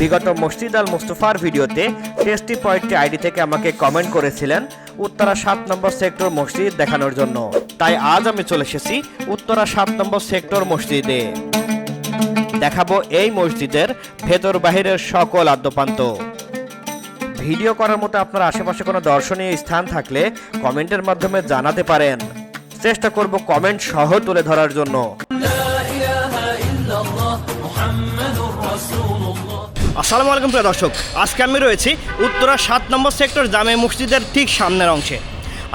বিগত মসজিদ আল মুস্তফার ভিডিওতে টেস্টি পয়েন্টটি আইডি থেকে আমাকে কমেন্ট করেছিলেন, উত্তরা সাত নম্বর সেক্টর মসজিদ দেখানোর জন্য। তাই আজ আমি চলে এসেছি উত্তরা সাত নম্বর সেক্টর মসজিদে। দেখাবো এই মসজিদের ভেতর বাহিরের সকল আদ্যপান্ত। ভিডিও করার মতো আপনার আশেপাশে কোনো দর্শনীয় স্থান থাকলে কমেন্টের মাধ্যমে জানাতে পারেন। চেষ্টা করব কমেন্ট সহ তুলে ধরার জন্য। আসসালামু আলাইকুম প্রিয় দর্শক, আজকে আমি রয়েছি উত্তরা সাত নম্বর সেক্টর জামে মসজিদের ঠিক সামনের অংশে।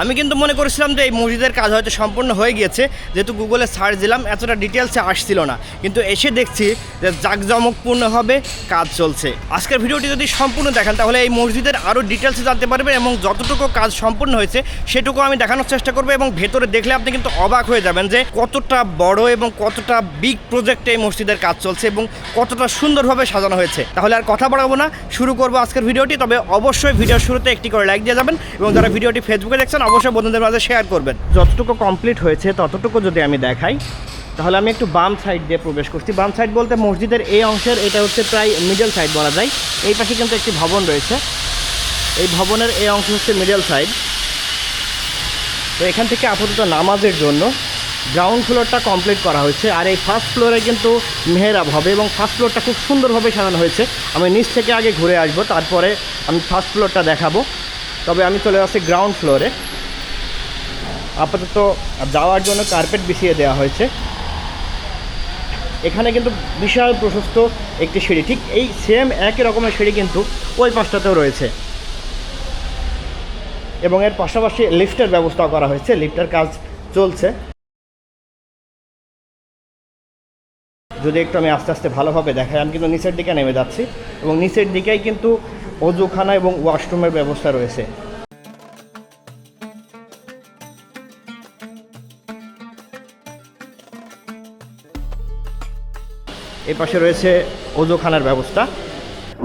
আমি কিন্তু মনে করেছিলাম যে এই মসজিদের কাজ হয়তো সম্পূর্ণ হয়ে গিয়েছে, যেহেতু গুগলে সার্চ দিলাম, এতটা ডিটেলসে আসছিল না। কিন্তু এসে দেখছি যে জাঁকজমকপূর্ণভাবে কাজ চলছে। আজকের ভিডিওটি যদি সম্পূর্ণ দেখেন, তাহলে এই মসজিদের আরও ডিটেলসে জানতে পারবেন এবং যতটুকু কাজ সম্পূর্ণ হয়েছে, সেটুকু আমি দেখানোর চেষ্টা করব এবং ভেতরে দেখলে আপনি কিন্তু অবাক হয়ে যাবেন যে কতটা বড় এবং কতটা বিগ প্রজেক্টে এই মসজিদের কাজ চলছে এবং কতটা সুন্দরভাবে সাজানো হয়েছে। তাহলে আর কথা বাড়াবো না, শুরু করব আজকের ভিডিওটি, তবে অবশ্যই ভিডিওর শুরুতে একটি করে লাইক দিয়ে যাবেন এবং যারা ভিডিওটি ফেসবুকে দেখছেন অবশ্যই বন্ধুদের মাঝে শেয়ার করবেন। যতটুকু কমপ্লিট হয়েছে, ততটুকু যদি আমি দেখাই, তাহলে আমি একটু বাম সাইড দিয়ে প্রবেশ করছি। বাম সাইড বলতে মসজিদের এই অংশের, এটা হচ্ছে প্রায় মিডল সাইড বলা যায়। এই পাশে কিন্তু একটি ভবন রয়েছে। এই ভবনের এই অংশ হচ্ছে মিডল সাইড তো এখান থেকে আপাতত নামাজের জন্য গ্রাউন্ড ফ্লোরটা কমপ্লিট করা হয়েছে। আর এই ফার্স্ট ফ্লোরে কিন্তু মেহরাব হবে এবং ফার্স্ট ফ্লোরটা খুব সুন্দরভাবে সাজানো হয়েছে। আমি নিচ থেকে আগে ঘুরে আসব, তারপরে আমি ফার্স্ট ফ্লোরটা দেখাবো। তবে আমি চলে আসছি গ্রাউন্ড ফ্লোরে আপাতত যাওয়ার জন্য কার্পেট বিছিয়ে দেওয়া হয়েছে। এখানে কিন্তু বিশাল প্রশস্ত একটি সিঁড়ি। ঠিক এই সেম একই রকমের সিঁড়ি কিন্তু ওই পাশটাতেও রয়েছে। এবং এর পাশাপাশি লিফটের ব্যবস্থা করা হয়েছে। লিফটের কাজ চলছে। যদি একটু আমি আস্তে আস্তে ভালোভাবে দেখাই, আমি কিন্তু নিচের দিকে নেমে যাচ্ছি। এবং নিচের দিকেই কিন্তু অজুখানা এবং ওয়াশরুমের ব্যবস্থা রয়েছে। এই পাশে রয়েছে অজুখানার ব্যবস্থা।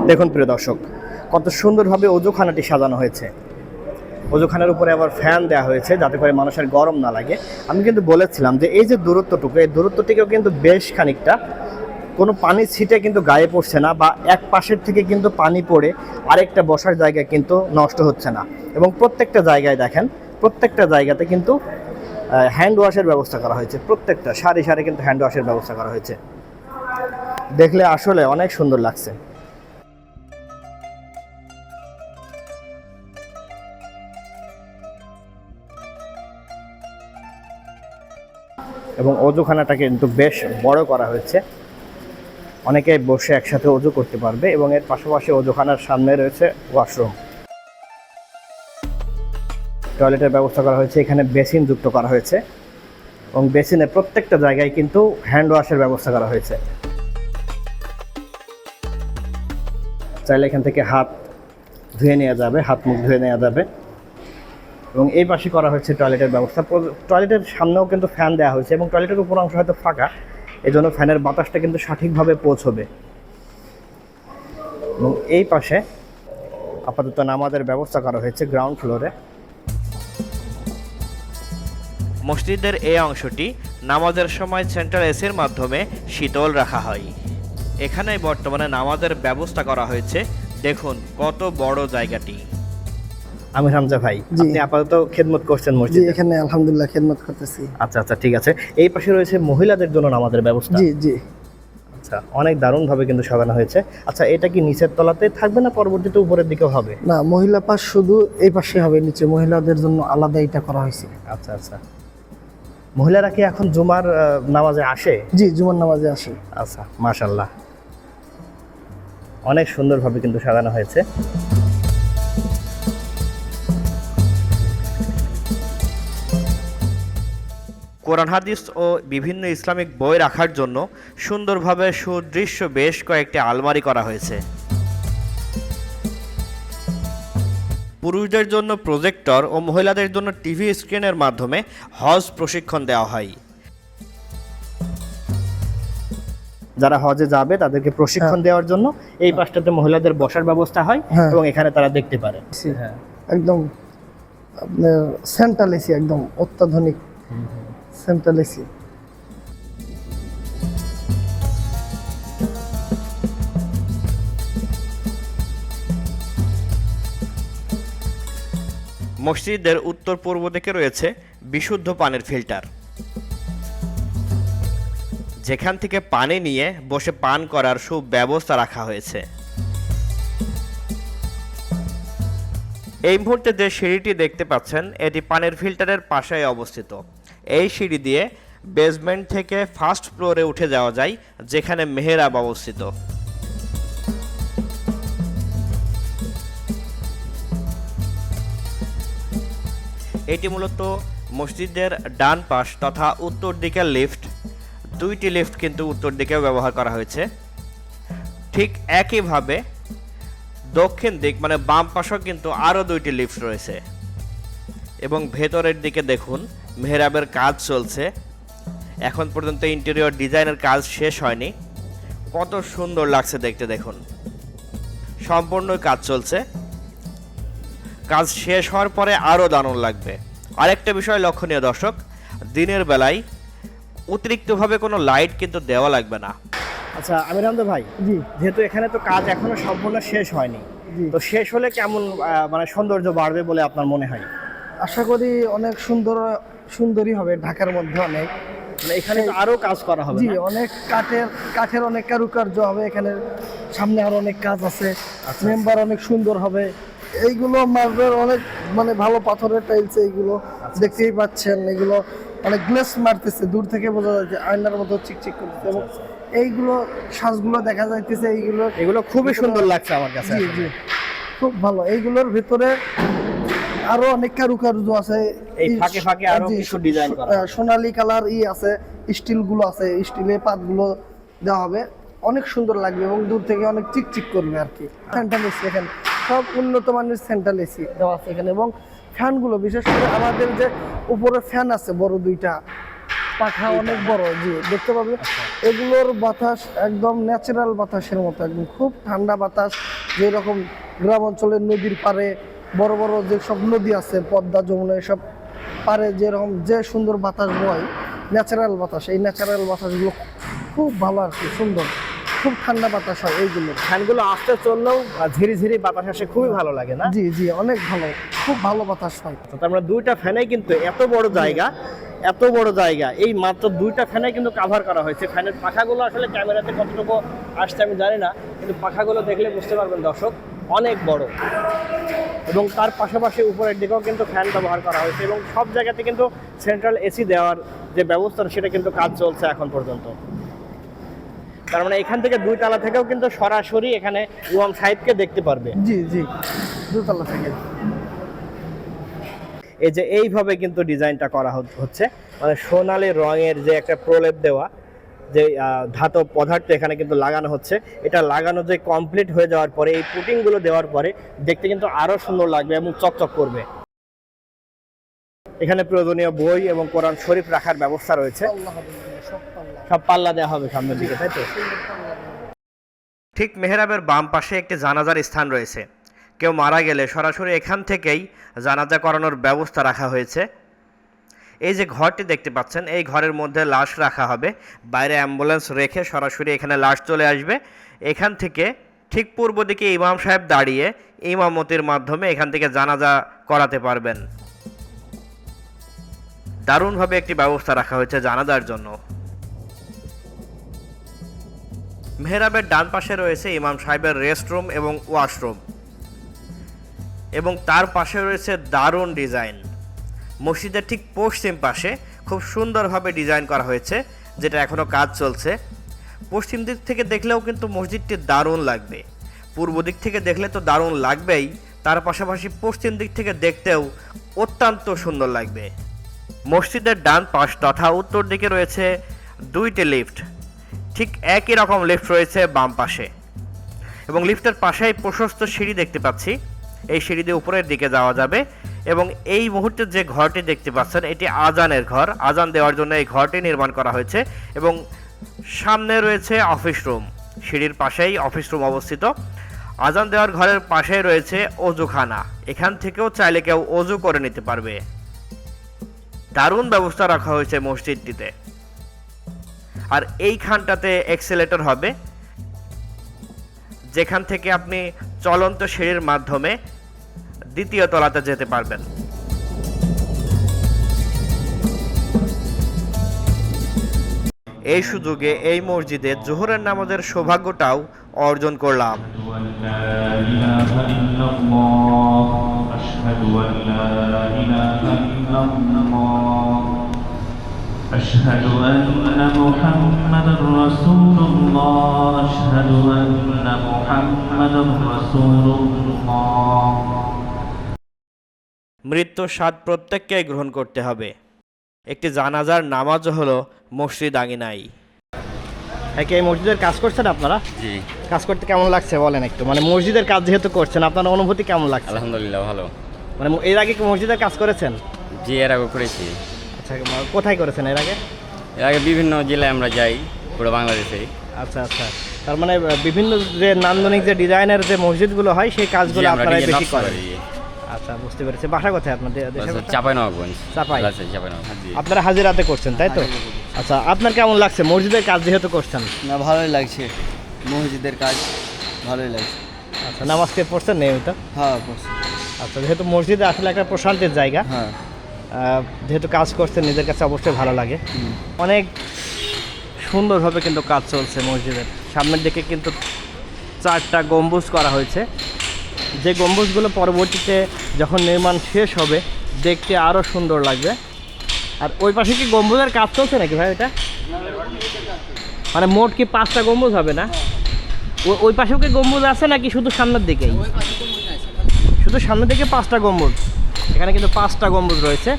দেখুন প্রিয় দর্শক, কত সুন্দরভাবে অজুখানাটি সাজানো হয়েছে। অজুখানার উপরে আবার ফ্যান দেওয়া হয়েছে যাতে করে মানুষের গরম না লাগে। আমি কিন্তু বলেছিলাম যে এই যে দূরত্বটুকু, এই দূরত্বটিকেও কিন্তু বেশ খানিকটা কোনো পানি ছিটে কিন্তু গায়ে পড়ছে না বা এক পাশের থেকে কিন্তু পানি পড়ে আরেকটা বসার জায়গা কিন্তু নষ্ট হচ্ছে না। এবং প্রত্যেকটা জায়গায় দেখেন, প্রত্যেকটা জায়গাতে কিন্তু হ্যান্ড ওয়াশের ব্যবস্থা করা হয়েছে। প্রত্যেকটা সারি সারি কিন্তু হ্যান্ড ওয়াশের ব্যবস্থা করা হয়েছে। দেখলে আসলে অনেক সুন্দর লাগছে। এবং অজুখানাটাকে কিন্তু বেশ বড় করা হয়েছে। অনেকে বসে একসাথে অজু করতে পারবে এবং এর পাশাপাশি অজুখানার সামনে রয়েছে ওয়াশরুম। টয়লেটের ব্যবস্থা করা হয়েছে, এখানে বেসিন যুক্ত করা হয়েছে এবং বেসিনে প্রত্যেকটা জায়গায় কিন্তু হ্যান্ড ওয়াশের ব্যবস্থা করা হয়েছে। চাইলে এখান থেকে হাত ধুয়ে নেওয়া যাবে, হাত মুখ ধুয়ে নেওয়া যাবে এবং এই পাশে করা হয়েছে টয়লেটের ব্যবস্থা। টয়লেটের সামনেও কিন্তু ফ্যান দেওয়া হয়েছে এবং টয়লেটের উপর অংশ হয়তো ফাঁকা। এই জন্য ফ্যানের বাতাসটা কিন্তু সঠিকভাবে পৌঁছবে। এবং এই পাশে আপাতত নামাজের ব্যবস্থা করা হয়েছে গ্রাউন্ড ফ্লোরে মসজিদের এই অংশটি নামাজের সময় সেন্ট্রাল এসির মাধ্যমে শীতল রাখা হয়। এখানে বর্তমানে নামাজের ব্যবস্থা করা হয়েছে। দেখুন কত বড় জায়গাটি। আমির হামজা ভাই। আপনি আপাতত খেদমত করছেন মসজিদে? এখানে আলহামদুলিল্লাহ খেদমত করতেছি। আচ্ছা আচ্ছা ঠিক আছে। এই পাশে রয়েছে মহিলাদের জন্য নামাজের ব্যবস্থা। জি জি। আচ্ছা অনেক দারুণ ভাবে কিন্তু সাজানো হয়েছে। আচ্ছা এটা কি নিচের তলাতে থাকবে না পরবর্তীতে উপরের দিকেও হবে? না মহিলা পাশ শুধু এই পাশে হবে নিচে মহিলাদের জন্য আলাদা এটা করা হয়েছে। আচ্ছা আচ্ছা। মহিলারা কি এখন জুমার নামাজে আসে? জি জুমার নামাজে আসে। আচ্ছা মাশাল্লাহ অনেক সুন্দরভাবে কিন্তু সাজানো হয়েছে। কোরআন হাদিস ও বিভিন্ন ইসলামিক বই রাখার জন্য সুন্দরভাবে সুদৃশ্য বেশ কয়েকটি আলমারি করা হয়েছে। পুরুষদের জন্য প্রজেক্টর ও মহিলাদের জন্য টিভি স্ক্রিনের মাধ্যমে হজ প্রশিক্ষণ দেওয়া হয়। যারা হজে যাবে তাদেরকে প্রশিক্ষণ দেওয়ার জন্য এই পাশটাতে মহিলাদের বসার ব্যবস্থা হয় হ্যাঁ। এবং এখানে তারা দেখতে পারে। হ্যাঁ একদম আপনার সেন্ট্রাল এসি একদম অত্যাধুনিক। সেন্ট্রাল এসি মসজিদের উত্তর পূর্ব দিকে রয়েছে বিশুদ্ধ পানির ফিল্টার। যেখান থেকে পানি নিয়ে বসে পান করার সুব্যবস্থা রাখা হয়েছে। এই মুহূর্তে যে সিঁড়িটি দেখতে পাচ্ছেন, এটি পানির ফিল্টারের পাশে অবস্থিত। এই সিঁড়ি দিয়ে বেসমেন্ট থেকে ফার্স্ট ফ্লোরে উঠে যাওয়া যায়, যেখানে মেহেরাব অবস্থিত। এটি মূলত মসজিদের ডান পাশ তথা উত্তর দিকের লিফট দুইটি লিফট কিন্তু উত্তর দিকেও ব্যবহার করা হয়েছে। ঠিক একইভাবে দক্ষিণ দিক মানে বাম পাশেও কিন্তু আরও দুইটি লিফট রয়েছে। এবং ভেতরের দিকে দেখুন মেহরাবের কাজ চলছে। এখন পর্যন্ত ইন্টেরিয়র ডিজাইনের কাজ শেষ হয়নি। কত সুন্দর লাগছে দেখতে দেখুন। সম্পূর্ণ কাজ চলছে। কাজ শেষ হওয়ার পরে আরও দারুণ লাগবে। আরেকটা বিষয় লক্ষণীয় দর্শক দিনের বেলায় অতিরিক্তভাবে কোনো লাইট কিন্তু দেওয়া লাগবে না। আচ্ছা আমির আহমদ ভাই জি। যেহেতু এখানে তো কাজ এখনও সম্পূর্ণ শেষ হয়নি তো শেষ হলে কেমন আহ, মানে সৌন্দর্য বাড়বে বলে আপনার মনে হয়? আশা করি অনেক সুন্দর সুন্দরই হবে ঢাকার মধ্যে অনেক। মানে এখানে আরও কাজ করা হবে জি অনেক কাঠের কাঠের অনেক কারুকার্য হবে এখানে সামনে আরও অনেক কাজ আছে। আচ্ছা। মেম্বার অনেক সুন্দর হবে। এইগুলো মার্বেল অনেক মানে ভালো পাথরের টাইলস এইগুলো আচ্ছা। দেখতেই পাচ্ছেন। এগুলো অনেক গ্লেস মারতেছে দূর থেকে বোঝা যাচ্ছে আয়নার মতো চিকচিক করতেছে। এবং আচ্ছা, এইগুলো শ্বাসগুলো দেখা যাইতেছে এইগুলো এগুলো খুবই সুন্দর লাগছে আমার কাছে জি জি। খুব ভালো। এইগুলোর ভিতরে আরও অনেক কারুকার্য আছে। এই ফাঁকে ফাঁকে আরও কিছু ডিজাইন করা সোনালী কালার ই আছে স্টিলগুলো আছে স্টিলের পাতগুলো দেওয়া হবে। অনেক সুন্দর লাগবে এবং দূর থেকে অনেক চিকচিক করবে আর কি। সেন্ট্রাল এসি এখানে সব উন্নত মানের সেন্ট্রাল এসি দেওয়া আছে এখানে এবং ফ্যানগুলো বিশেষ করে আমাদের যে উপরে ফ্যান আছে বড় দুইটা পাখা অনেক বড় জি দেখতে পাবে এগুলোর বাতাস একদম ন্যাচারাল বাতাসের মতো একদম খুব ঠান্ডা বাতাস যেরকম গ্রাম অঞ্চলের নদীর পাড়ে বড় বড় যে সব নদী আছে পদ্মা যমুনা এসব পারে যেরকম যে সুন্দর বাতাস বয় ন্যাচারাল বাতাস। এই ন্যাচারাল বাতাসগুলো খুব ভালো আর কি সুন্দর। খুব ঠান্ডা বাতাস হয় এইগুলো। ফ্যানগুলো আস্তে চললেও ঝিরি ঝিরি বাতাস আসে খুবই ভালো লাগে না? জি জি অনেক ভালো খুব ভালো বাতাস হয়। তো আমরা দুইটা ফ্যানে কিন্তু এত বড় জায়গা এত বড় জায়গা এই মাত্র দুইটা ফ্যানে কিন্তু কাভার করা হয়েছে। ফ্যানের পাখাগুলো আসলে ক্যামেরাতে কতটুকু আসছে আমি জানি না কিন্তু পাখাগুলো দেখলে বুঝতে পারবেন দর্শক। অনেক বড়। এবং তার পাশাপাশি উপরের দিকেও কিন্তু ফ্যান ব্যবহার করা হয়েছে এবং সব জায়গাতে কিন্তু সেন্ট্রাল এসি দেওয়ার যে ব্যবস্থা সেটা কিন্তু কাজ চলছে এখন পর্যন্ত। তার মানে এখান থেকে দুই তালা থেকেও কিন্তু সরাসরি এখানে ইমাম সাহেবকে দেখতে পারবে। জি জি দুতলা থেকে। এই যে এইভাবে কিন্তু ডিজাইনটা করা হচ- হচ্ছে। মানে সোনালি রঙের যে একটা প্রলেপ দেওয়া যে ধাতব পদার্থ এখানে কিন্তু লাগানো হচ্ছে। এটা লাগানো যে কমপ্লিট হয়ে যাওয়ার পরে, এই পুটিংগুলো দেওয়ার পরে দেখতে কিন্তু আরও সুন্দর লাগবে এবং চকচক করবে। এখানে প্রয়োজনীয় বই এবং কোরআন শরীফ রাখার ব্যবস্থা রয়েছে। সব পাল্লা দেওয়া হবে সামনের দিকে, তাই তো। ঠিক মেহরাবের বাম পাশে একটি জানাজার স্থান রয়েছে। কেউ মারা গেলে সরাসরি এখান থেকেই জানাজা করানোর ব্যবস্থা রাখা হয়েছে। এই যে ঘরটি দেখতে পাচ্ছেন, এই ঘরের মধ্যে লাশ রাখা হবে। বাইরে অ্যাম্বুলেন্স রেখে সরাসরি এখানে লাশ চলে আসবে। এখান থেকে ঠিক পূর্ব দিকে ইমাম সাহেব দাঁড়িয়ে ইমামতির মাধ্যমে এখান থেকে জানাজা করাতে পারবেন। দারুণভাবে একটি ব্যবস্থা রাখা হয়েছে জানাজার জন্য। মেহরাবের ডান পাশে রয়েছে ইমাম সাহেবের রেস্টরুম এবং ওয়াশরুম। এবং তার পাশে রয়েছে দারুণ ডিজাইন। মসজিদের ঠিক পশ্চিম পাশে খুব সুন্দরভাবে ডিজাইন করা হয়েছে, যেটা এখনও কাজ চলছে। পশ্চিম দিক থেকে দেখলেও কিন্তু মসজিদটি দারুণ লাগবে। পূর্ব দিক থেকে দেখলে তো দারুণ লাগবেই, তার পাশাপাশি পশ্চিম দিক থেকে দেখতেও অত্যন্ত সুন্দর লাগবে। মসজিদের ডান পাশ তথা উত্তর দিকে রয়েছে দুইটি লিফট। ঠিক একই রকম লিফট রয়েছে বাম পাশে। এবং লিফটের পাশেই প্রশস্ত সিঁড়ি দেখতে পাচ্ছি। এই সিঁড়ি দিয়ে উপরের দিকে যাওয়া যাবে। এবং এই মুহূর্তে যে ঘরটি দেখতে পাচ্ছেন, এটি আজানের ঘর। আজান দেওয়ার জন্য এই ঘরটি নির্মাণ করা হয়েছে এবং সামনে রয়েছে অফিস রুম। সিঁড়ির পাশেই অফিস রুম অবস্থিত। আজান দেওয়ার ঘরের পাশেই রয়েছে অজুখানা। এখান থেকেও চাইলে কেউ অজু করে নিতে পারবে। দারুণ ব্যবস্থা রাখা হয়েছে মসজিদটিতে। আর এইখানটাতে এক্সেলেটর হবে। যেখান থেকে আপনি চলন্ত সিঁড়ির মাধ্যমে দ্বিতীয় তলাতে যেতে পারবেন এই সুযোগে এই মসজিদে জোহরের নামাজের সৌভাগ্যটাও অর্জন করলাম أشهد أن لا إله إلا الله أشهد أن محمدا رسول الله أشهد أن محمدا رسول الله মৃত্যুর স্বাদ প্রত্যেককেই গ্রহণ করতে হবে। একটি জানাজার নামাজও হলো মসজিদ আঙিনাই। এই মসজিদের কাজ করছেন আপনারা? জি। কাজ করতে কেমন লাগছে বলেন একটু? মানে মসজিদের কাজ যেহেতু করছেন আপনার অনুভূতি কেমন লাগছে? আলহামদুলিল্লাহ ভালো। মানে এর আগে কি মসজিদের কাজ করেছেন? জি এর আগে করেছি। আচ্ছা কোথায় করেছেন এর আগে? এর আগে বিভিন্ন জেলায় আমরা যাই পুরো বাংলাদেশে। আচ্ছা আচ্ছা। তার মানে বিভিন্ন যে নান্দনিক যে ডিজাইনের যে মসজিদগুলো হয় সেই কাজগুলো আপনারা বেশি করেন। করি। আচ্ছা বুঝতে পেরেছি। বাসা কোথায় আপনাদের দেশের চাপাই। আপনারা হাজিরাতে করছেন তাই তো? আচ্ছা আপনার কেমন লাগছে? মসজিদের কাজ যেহেতু করছেন। না ভালোই লাগছে। মসজিদের কাজ ভালোই লাগছে। আচ্ছা নামাজ কে পড়ছেন নিয়মিত? হ্যাঁ পড়ছি। আচ্ছা যেহেতু মসজিদে আসলে একটা প্রশান্তির জায়গা হ্যাঁ। আহ, যেহেতু কাজ করছেন নিজের কাছে অবশ্যই ভালো লাগে। অনেক সুন্দরভাবে কিন্তু কাজ চলছে মসজিদের। সামনের দিকে কিন্তু চারটা গম্বুজ করা হয়েছে। যে গম্বুজগুলো পরবর্তীতে যখন নির্মাণ শেষ হবে দেখতে আরও সুন্দর লাগবে। আর ওই পাশে কি গম্বুজের কাজ চলছে নাকি ভাই এটা? মানে মোট কি পাঁচটা গম্বুজ হবে না? ওই পাশেও কি গম্বুজ আছে নাকি শুধু সামনের দিকেই? শুধু সামনের দিকে পাঁচটা গম্বুজ। এখানে কিন্তু পাঁচটা গম্বুজ রয়েছে।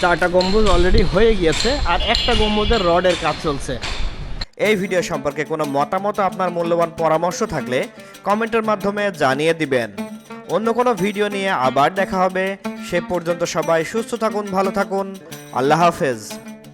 চারটা গম্বুজ অলরেডি হয়ে গিয়েছে আর একটা গম্বুজের রডের কাজ চলছে। এই ভিডিও সম্পর্কে কোনো মতামত আপনার মূল্যবান পরামর্শ থাকলে কমেন্টের মাধ্যমে জানিয়ে দিবেন। অন্য কোনো ভিডিও নিয়ে আবার দেখা হবে। সে পর্যন্ত সবাই সুস্থ থাকুন, ভালো থাকুন। আল্লাহ হাফেজ।